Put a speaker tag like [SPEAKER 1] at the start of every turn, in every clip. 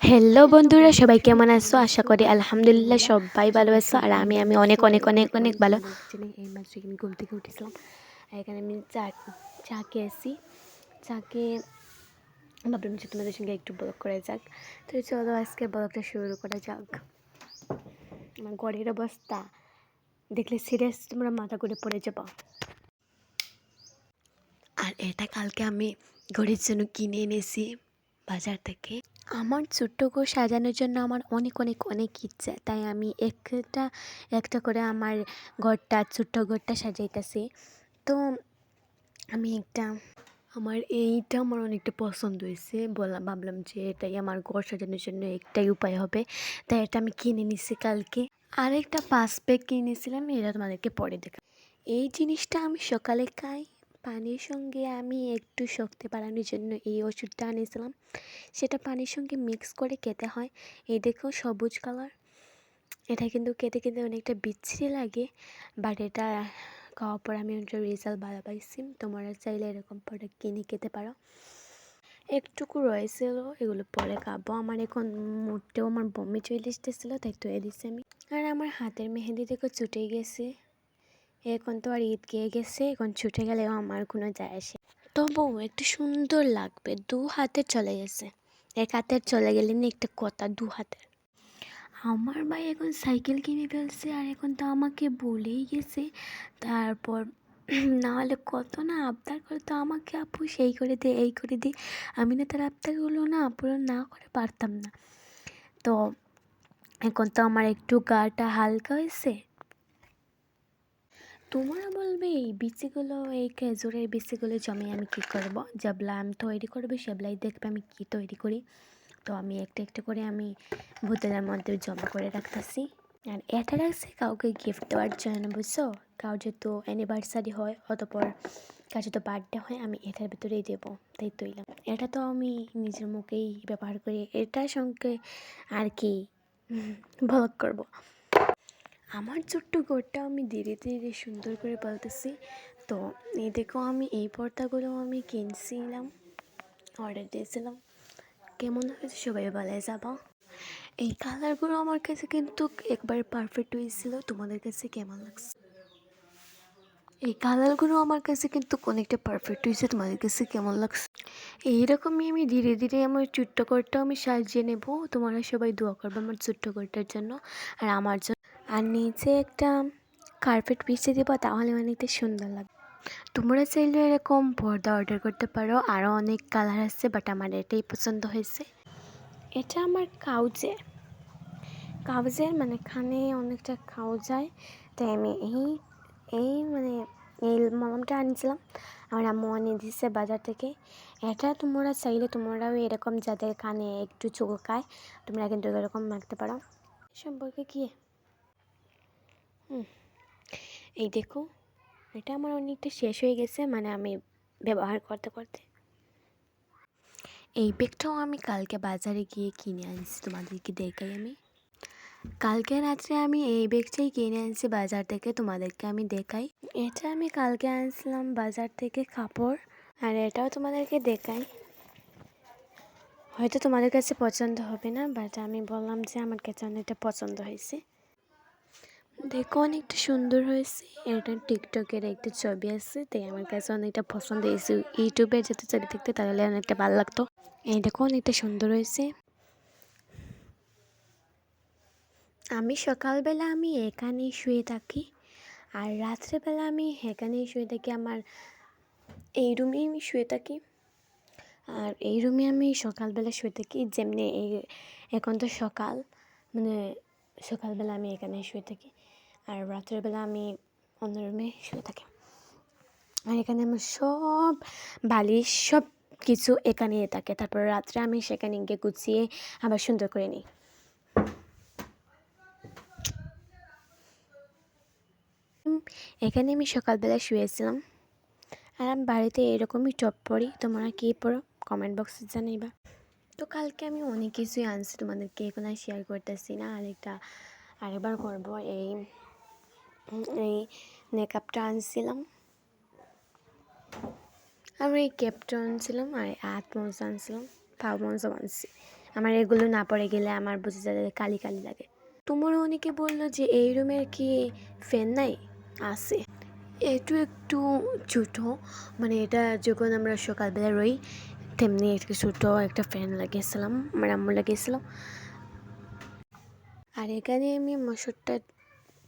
[SPEAKER 1] Hello বন্ধুরা, সবাই কেমন আছো? আশা করি আলহামদুলিল্লাহ সবাই ভালো আছো। আর আমি আমি অনেক অনেক অনেক অনেক ভালো। এই মাত্র আমি ঘুম থেকে উঠেছিলাম এখানে আমি চা চা খেয়েছি চাকে ভাবলাম যে তোমাদের সঙ্গে একটু ব্লগ করা যাক। তো চলো আজকে ব্লগটা শুরু করা যাক। আমার ঘরের অবস্থা। দেখলে সিরিয়াস তোমরা মাথা করে পড়ে যাব। আর এটা কালকে আমি ঘরের জন্য কিনে এনেছি বাজার থেকে। আমার ছোট্ট ঘর সাজানোর জন্য আমার অনেক অনেক অনেক ইচ্ছা। তাই আমি একটা একটা করে আমার ঘরটা, ছোট্ট ঘরটা সাজাইতেছি। তো আমি একটা, আমার এইটা আমার অনেকটা পছন্দ হয়েছে। বললাম ভাবলাম যে এটাই আমার ঘর সাজানোর জন্য একটাই উপায় হবে। তাই এটা আমি কিনে নিছি কালকে। আর একটা পাঁচ প্যাক কিনেছিলাম, এটা তোমাদেরকে পরে দেখা এই জিনিসটা আমি সকালে খাই পানির সঙ্গে আমি একটু শক্তি বাড়ানোর জন্য এই ওষুধটা আনিয়েছিলাম। সেটা পানির সঙ্গে মিক্স করে খেতে হয়। এই দেখো সবুজ কালার এটা কিন্তু খেতে খেতে অনেকটা বিচ্ছিরি লাগে বাট এটা খাওয়ার পর আমি একটা রেজাল্ট ভালো পাইছি। তোমরা চাইলে এরকম প্রোডাক্ট কিনে খেতে পারো। একটুকু রয়েছিল এগুলো পরে খাব। আমার এখন মুডটাও আমার বমি চলে এসতেছিলো তাই তো দিছি আমি। আর আমার হাতের মেহেদি দেখো ছুটে গেছে। এখন তো আর ঈদ গিয়ে গেছে, এখন ছুটে গেলেও আমার কোনো যায় আসে তবুও একটু সুন্দর লাগবে, দু হাতে চলে গেছে। এক হাতের চলে গেলে না একটা কথা, দু হাতের আমার ভাই এখন সাইকেল কিনে ফেলছে আর এখন তো আমাকে বলেই গেছে, তারপর নাহলে কত না আবদার করতো আমাকে আপু সেই করে দে, এই করে দে। আমি না তার আবদারগুলো না পূরণ না করে পারতাম না। তো এখন তো আমার একটু গাটা হালকা হয়েছে তোমরা বলবে, এই বিচিগুলো এই খেজুরের বিচিগুলো জমে আমি কী করব? যেবলা আমি তৈরি করব, সেবলাই দেখবে আমি কী তৈরি করি। তো আমি একটা একটা করে আমি বোতলের মধ্যে জমা করে রাখতেছি। আর এটা রাখছি কাউকে গিফট দেওয়ার জন্য, বুঝছ? কাউ যেহেতু অ্যানিভার্সারি হয়, অতপর কার যদি বার্থডে হয়, আমি এটার ভিতরেই দেবো, তাই তৈলাম। এটা তো আমি নিজের মুখেই ব্যবহার করি। এটার সঙ্গে আর কি ব্লগ করব। আমার ছোট্ট ঘরটা আমি ধীরে ধীরে সুন্দর করে পালতেছি। তো এই দেখো আমি এই পর্দাগুলো আমি কিনছিলাম অর্ডার দিয়েছিলাম। কেমন হয়েছে সবাই বলে যাবা? এই কালারগুলো আমার কাছে কিন্তু একবার পারফেক্ট হয়েছিল, তোমাদের কাছে কেমন লাগছে? এই কালারগুলো আমার কাছে কিন্তু অনেকটা পারফেক্ট হয়েছে, তোমাদের কাছে কেমন লাগছে? এইরকমই আমি ধীরে ধীরে আমার ছোট্ট ঘরটা আমি সাজিয়ে নেব। তোমরা সবাই দোয়া করবে আমার ছোট্ট ঘরটার জন্য। আর আমার জন্য আর নিচে একটা কার্পেট বিছিয়ে দেবো, তাহলে অনেকটা সুন্দর লাগবে। তোমরা চাইলে এরকম পর্দা অর্ডার করতে পারো আরও অনেক কালার আছে বাট আমার এটাই পছন্দ হয়েছে। এটা আমার কাউজে। কাউজের মানে খানে অনেকটা খাও যায় তাই আমি এই এই মানে এই মলমটা আনিছিলাম। আমার আম্মু আনিয়ে দিচ্ছে বাজার থেকে। এটা তোমরা চাইলে তোমরাও এরকম যাদের কানে একটু চোখায় তোমরা কিন্তু এরকম মাখতে পারো। সম্পর্কে কী? এই দেখো, এটা আমার অনেকটা শেষ হয়ে গেছে মানে আমি ব্যবহার করতে করতে। এই ব্যাগটাও আমি কালকে বাজারে গিয়ে কিনে আনছি, তোমাদেরকে দেখাই আমি। কালকে রাত্রে আমি এই ব্যাগটাই কিনে আনছি বাজার থেকে, তোমাদেরকে আমি দেখাই। এটা আমি কালকে আনছিলাম বাজার থেকে কাপড়, আর এটাও তোমাদেরকে দেখাই। হয়তো তোমাদের কাছে পছন্দ হবে না বাট আমি বললাম যে আমার কাছে অনেকটা পছন্দ হয়েছে। দেখো অনেকটা সুন্দর হয়েছে। এটা টিকটকের একটা ছবি আছে, তাই আমার কাছে অনেকটা পছন্দ হয়েছে। ইউটিউবে যেতে ছবি দেখতে তাহলে অনেকটা ভালো লাগতো। এই দেখো অনেকটা সুন্দর হয়েছে। আমি সকালবেলা আমি এখানেই শুয়ে থাকি আর রাত্রেবেলা আমি এখানেই শুয়ে থাকি আমার এই রুমেই আমি শুয়ে থাকি। আর এই রুমে আমি সকালবেলা শুয়ে থাকি, যেমনি এই এখন তো সকাল মানে সকালবেলা আমি এখানে শুয়ে থাকি। আর রাতের বেলা আমি অন্য রুমে শুয়ে থাকি। আর এখানে আমার সব বালিশ, সব কিছু এখানে থাকে। তারপর রাত্রে আমি সেখানে গিয়ে গুছিয়ে আবার সুন্দর করে নিই। এখানে আমি সকালবেলা শুয়েছিলাম। আর আমি বাড়িতে এরকমই টপ পড়ি তোমরা কী পড়ো? কমেন্ট বক্সে জানাইবা। তো কালকে আমি অনেক কিছুই আনছি তোমাদেরকে। এখন শেয়ার করতেছি না। আরেকটা আরেকবার করব এই এই মেকআপটা আনছিলাম। আর এই ক্যাপটা আনছিলাম আর হাত মোজা আনছিলাম, পাও মোজা আনছি। আমার এগুলো না পড়ে গেলে আমার বুঝে যাবে কালি কালি লাগে। তোমারও অনেকে বলল যে এই রুমের কি ফ্যান নাই? আছে। একটু একটু ছোটো মানে এটা যখন আমরা সকালবেলা রই, তেমনি একটু ছোটো একটা ফ্যান লাগিয়েছিলাম আমার আম্মু লাগিয়েছিলাম আর এখানে আমি মশুরটা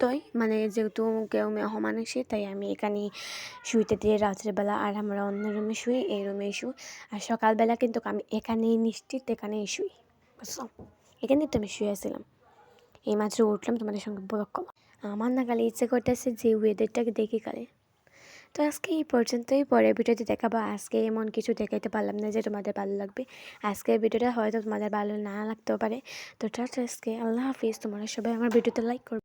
[SPEAKER 1] তই মানে যেহেতু কেউ মেহমান আসে তাই আমি এখানে শুইতে দিয়ে রাত্রেবেলা আর আমরা অন্য রুমে শুই, এই রুমে শুই। আর সকালবেলা কিন্তু আমি এখানেই নিশ্চিত, এখানেই শুই। বুঝছ? এখানেই তো আমি শুয়ে শুয়েছিলাম এই মাত্র উঠলাম, তোমাদের সঙ্গে ব্লক আমার না খালি ইচ্ছে করতেছে যে ওয়েদারটাকে দেখি কালে। তো আজকে এই পর্যন্তই, পরের ভিডিওতে দেখাবো। আজকে এমন কিছু দেখাইতে পারলাম না যে তোমাদের ভালো লাগবে। আজকের ভিডিওটা হয়তো তোমাদের ভালো না লাগতেও পারে। তো টাটা, আজকে আল্লাহ হাফিজ। তোমরা সবাই আমার ভিডিওতে লাইক করবে।